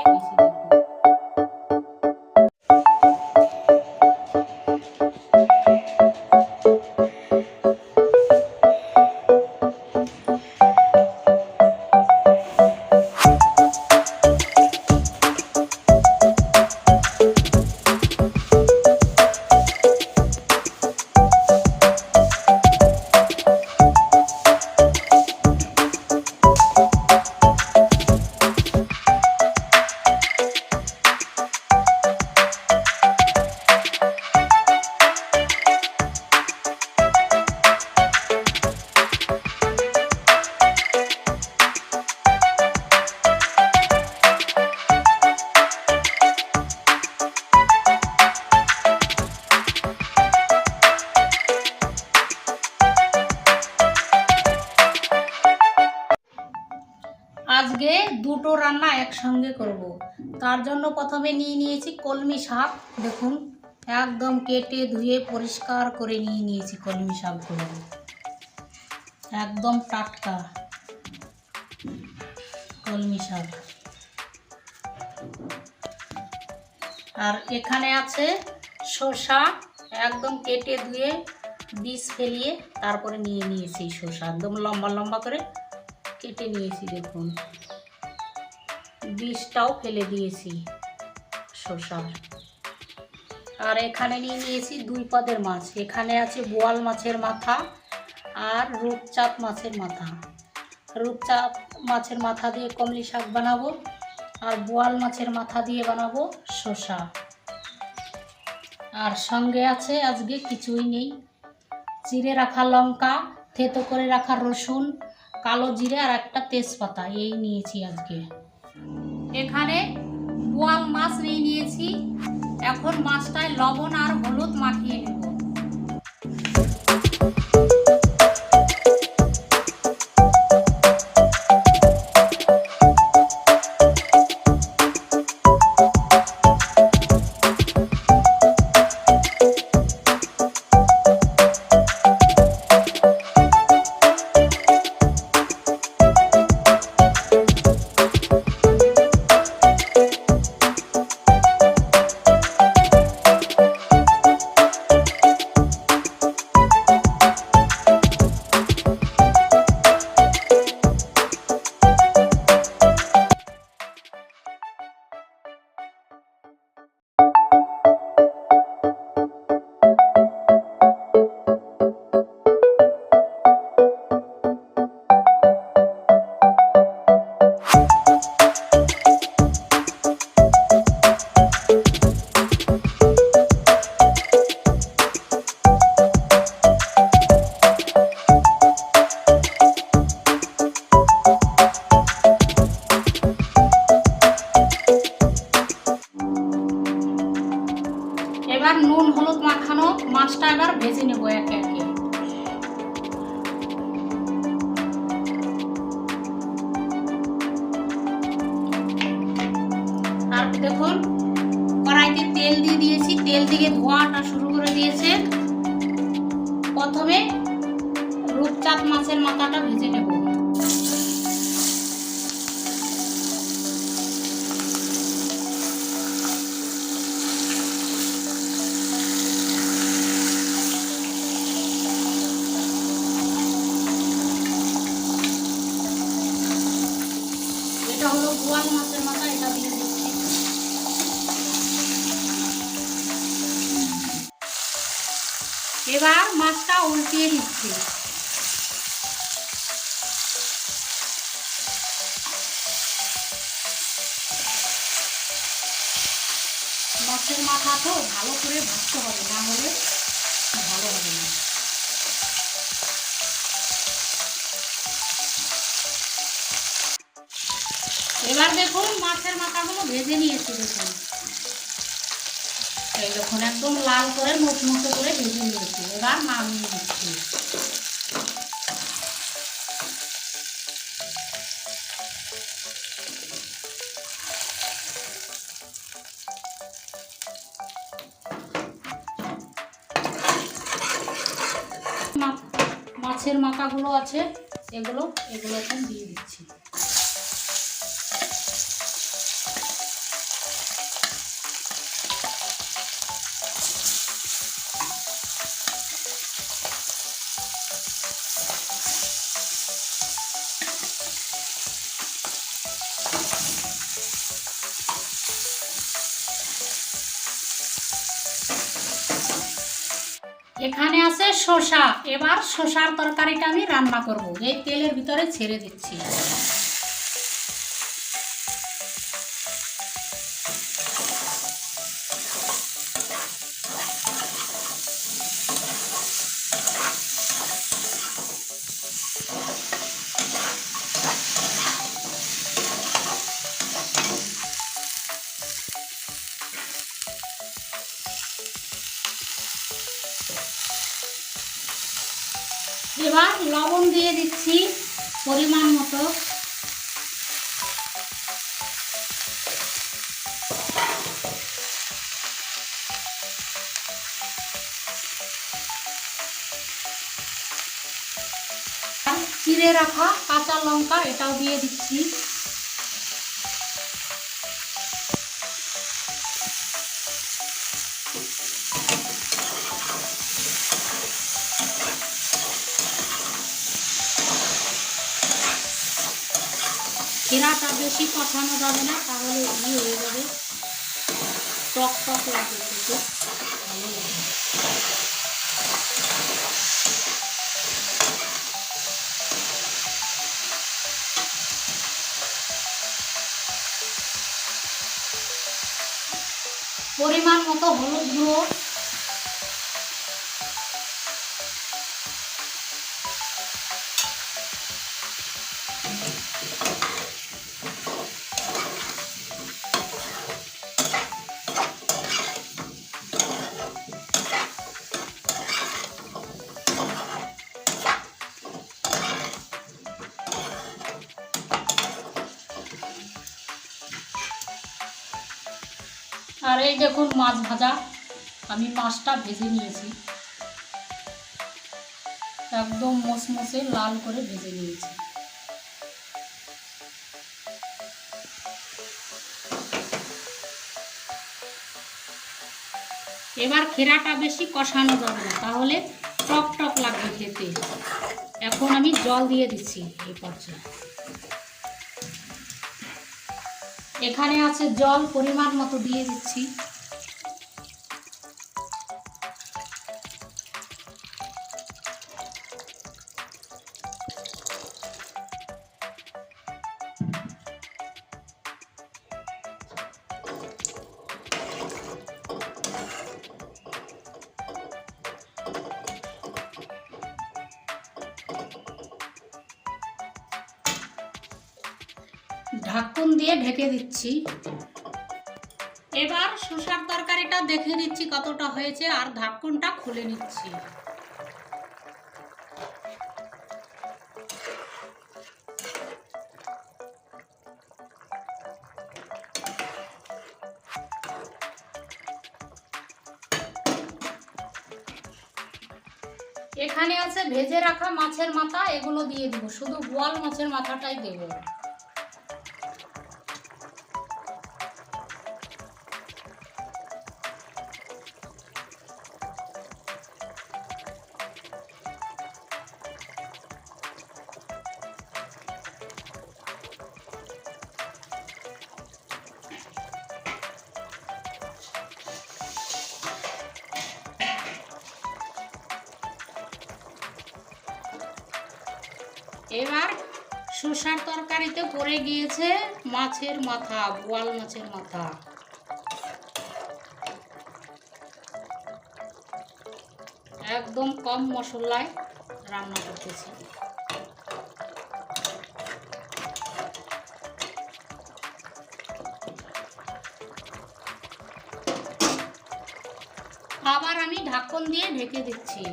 একে বেশি তার জন্য প্রথমে নিয়ে নিয়েছি কলমি শাক। দেখুন, একদম কেটে ধুয়ে পরিষ্কার করে নিয়ে নিয়েছি কলমি শাকগুলো। একদম টাটকা কলমি শাক। আর এখানে আছে শসা। একদম কেটে ধুয়ে বীজ ফেলিয়ে তারপরে নিয়ে নিয়েছি শসা। একদম লম্বা লম্বা করে কেটে নিয়েছি, দেখুন। বীজটাও ফেলে দিয়েছি শসার আর এখানে নিয়ে নিয়েছি দুই পদের মাছ। এখানে আছে বোয়াল মাছের মাথা আর রূপচাঁদ মাছের মাথা। রূপচাঁদ মাছের মাথা দিয়ে কমলি শাক বানাবো আর বোয়াল মাছের মাথা দিয়ে বানাবো শসা। আর সঙ্গে আছে আজকে কিছুই নেই। চিড়ে রাখা লঙ্কা, থেতো করে রাখা রসুন, কালো জিরে আর একটা তেজপাতা, এই নিয়েছি আজকে। এখানে বোয়াল মাছ নিয়ে নিয়েছি। এখন মাছটায় লবণ আর হলুদ মাখিয়ে নেব। এবার ভেজে একে একে আর দেখুন কড়াইতে তেল দিয়ে দিয়েছি, তেল থেকে ধোয়াটা শুরু করে দিয়েছে। প্রথমে রূপচাঁদ মাছের মাথাটা ভেজে নেব। গোয়াল মাছের মাথা, এটা দিয়ে দিচ্ছি। এবার মাছটা উল্টিয়ে দিচ্ছি মাছের মাথা তো ভালো করে ভাজতে হবে, না হলে ভালো হবে না। এবার দেখুন মাছের মাথাগুলো ভেজে নিয়েছি দেখুন। এই দেখুন, একদম লাল করে মুখ মুখমুখো করে ভেজে নিয়েছি। এবার নামিয়ে দিচ্ছি মাছের মাথাগুলো আছে, এগুলো এগুলো এখন দিয়ে দিচ্ছি। এখানে আছে শসা। এবার শসার তরকারিটা আমি রান্না করব। এই তেলের ভিতরে ছেড়ে দিচ্ছি। এবার লবণ দিয়ে দিচ্ছি পরিমাণ মতো। চিড়ে রাখা কাঁচা লঙ্কা এটাও দিয়ে দিচ্ছি। খেরাটা বেশি কষানো যাবে না, তাহলে ইয়ে হয়ে যাবে। টক টক লাগবে খেতে। ভালো লাগবে পরিমাণ মতো হলুদ গুঁড়ো। আর এই দেখুন মাছ ভাজা। আমি মাছটা ভেজে নিয়েছি। একদম মসমসে লাল করে ভেজে নিয়েছি। এবার খেরাটা বেশি কষানো যাবে না, তাহলে টক টক লাগবে খেতে। এখন আমি জল দিয়ে দিচ্ছি এই পর্যায়ে। এখানে আছে জল পরিমাণ মতো দিয়ে দিচ্ছি। ঢাকুন দিয়ে ঢেকে দিচ্ছি। এবার শসার তরকারিটা দেখে নিচ্ছি কতটা হয়েছে আর ঢাকুনটা খুলে নিচ্ছি। এখানে আছে ভেজে রাখা মাছের মাথা, এগুলো দিয়ে দিব। শুধু বোয়াল মাছের মাথাটাই দেবো। এবার শসার তরকারিতে পড়ে গিয়েছে মাছের মাথা, বোয়াল মাছের মাথা। একদম কম মশলায় রান্না করতেছি। আবার আমি ঢাকন দিয়ে ঢেকে দিচ্ছি।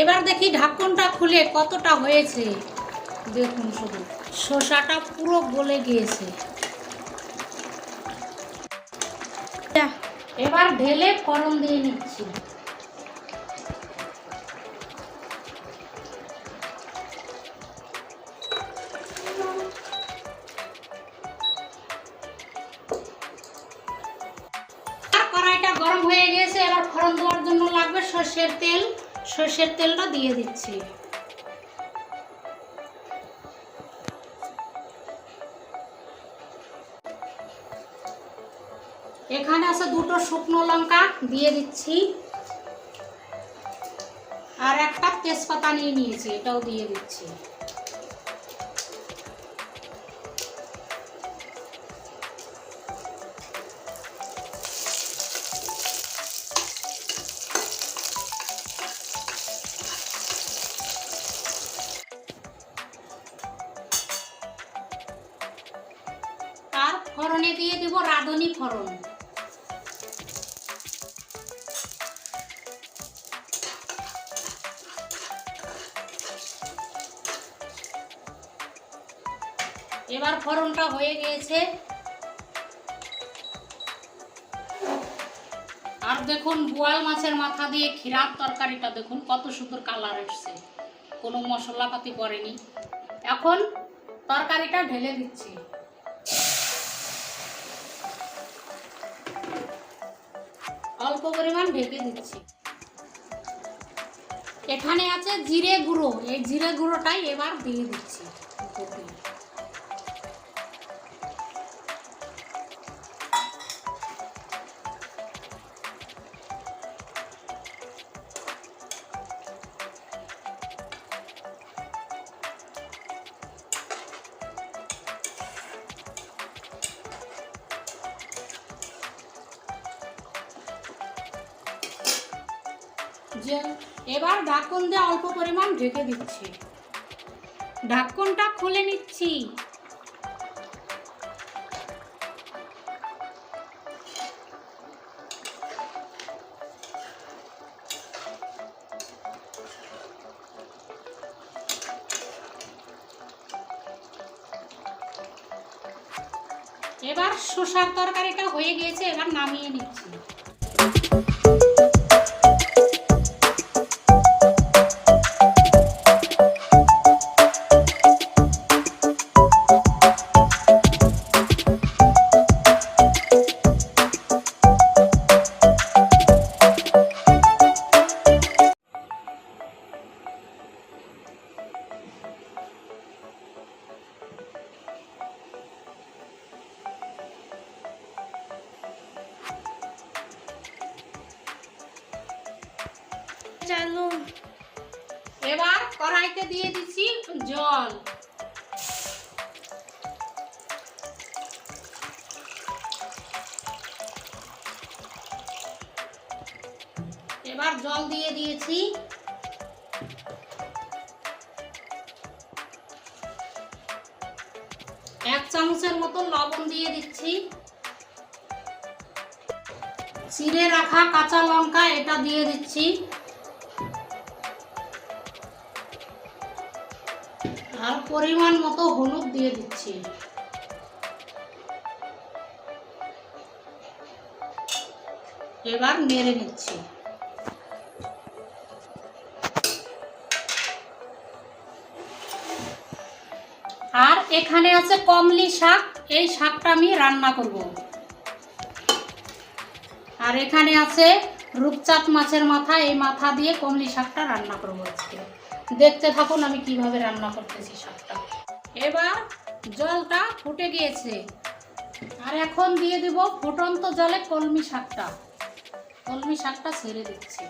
এবার দেখি ঢাকনটা খুলে কতটা হয়েছে। দেখুন শুধু। শসাটা পুরো গলে গিয়েছে। এবার ঢেলে ফোড়ন দিয়ে নিচ্ছি। কড়াইটা গরম হয়ে গেছে এবার ফোড়ন দেওয়ার জন্য লাগবে সর্ষের তেল। সর্ষের তেলটা দিয়ে দিচ্ছি। এখানে আছে দুটো শুকনো লঙ্কা, দিয়ে দিচ্ছি। আর একটা তেজপাতা নিয়ে নিয়েছি, এটাও দিয়ে দিচ্ছি। আর ফোড়নে দিয়ে দিব রাঁধুনি ফোড়ন। ফোড়নটা হয়ে গিয়েছে। আর দেখুন, বোয়াল মাছের মাথা দিয়ে ক্ষীরার তরকারিটা দেখুন, কত সুন্দর কালার এসছে। কোনো মশলাপাতি পড়েনি। এখন তরকারিটা ঢেলে দিচ্ছি। অল্প পরিমাণ ঢেকে দিচ্ছি। এখানে আছে জিরে গুঁড়ো। এই জিরে গুঁড়োটাই এবার দিয়ে দিচ্ছি। যে এবার ঢাকন দিয়ে অল্প পরিমাণ ঢেকে দিচ্ছি। ঢাকনটা খুলে নিচ্ছি। এবার শসার তরকারিটা হয়ে গিয়েছে, এবার নামিয়ে নিচ্ছি। এবার কড়াইতে দিয়ে দিচ্ছি জল। এবার জল দিয়ে দিয়েছি। এক চামচের মতো লবণ দিয়ে দিচ্ছি। চিড়ে রাখা কাঁচা লঙ্কা, এটা দিয়ে দিচ্ছি। পরিমাণ মতো হলুদ দিয়ে দিচ্ছি। এবার নেড়ে নিচ্ছি। আর এখানে আছে কমলি শাক, এই শাকটা আমি রান্না করব। আর এখানে আছে রূপচাঁদ মাছের মাথা, এই মাথা দিয়ে কমলি শাকটা রান্না করব আজকে। দেখতে থাকুন আমি কীভাবে রান্না করতেছি সবটা। এবার জলটা ফুটে গিয়েছে। আর এখন দিয়ে দিব ফুটন্ত জলে কলমি শাকটা। কলমি শাকটা ছেড়ে দিচ্ছি।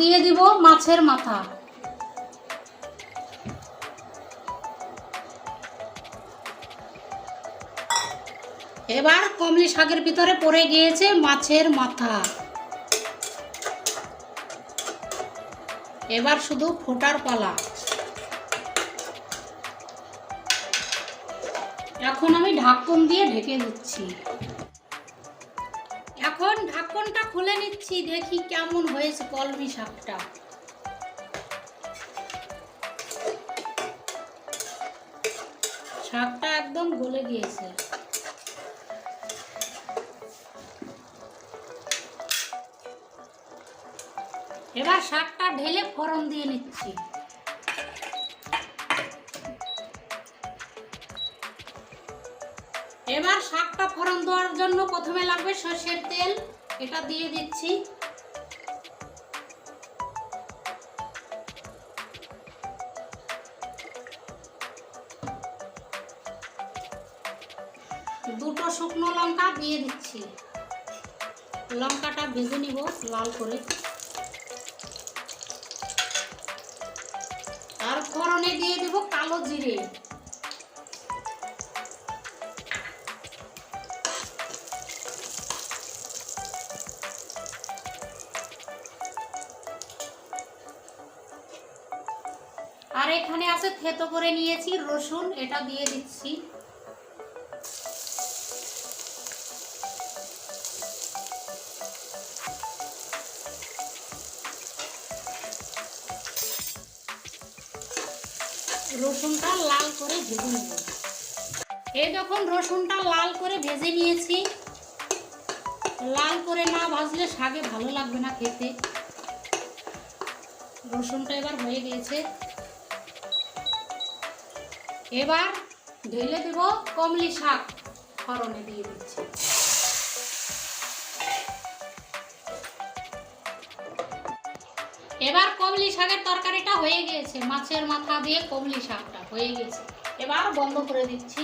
দিয়ে দিব মাছের মাথা। এবার কমলি শাকের ভিতরে পড়ে গিয়েছে মাছের মাথা। এবার শুধু ফোটার পালা। এখন আমি ঢাকন দিয়ে ঢেকে দিচ্ছি। এখন ঢাকনটা খুলে নিচ্ছি, দেখি কেমন হয়েছে কলমি শাকটা। শাকটা একদম গলে গিয়েছে। এবার শাকটা ঢেলে ফোড়ন দিয়ে নিচ্ছি। এবার শাকটা ফোড়ন দেওয়ার জন্য প্রথমে লাগবে সর্ষের তেল। এটা দিয়ে দিচ্ছি। দুটো শুকনো লঙ্কা দিয়ে দিচ্ছি। লঙ্কাটা ভেজে নিব লাল করে। আর ফোড়নে দিয়ে দেব কালো জিরে। আর এখানে আছে থেতো করে নিয়েছি, রসুন, এটা দিয়ে দিচ্ছি। রসুনটা লাল করে ভেজে নেব। এই যখন রসুনটা লাল করে ভেজে নিয়েছি, লাল করে না ভাজলে শাকে ভালো লাগবে না খেতে। রসুনটা এবার হয়ে গিয়েছে এবার ঢেলে দেব কমলি শাক। ফরনে দিয়ে দিচ্ছি। এবার কমলি শাকের তরকারিটা হয়ে গিয়েছে মাছের মাথা দিয়ে কমলি শাকটা হয়ে গেছে। এবার বন্ধ করে দিচ্ছি।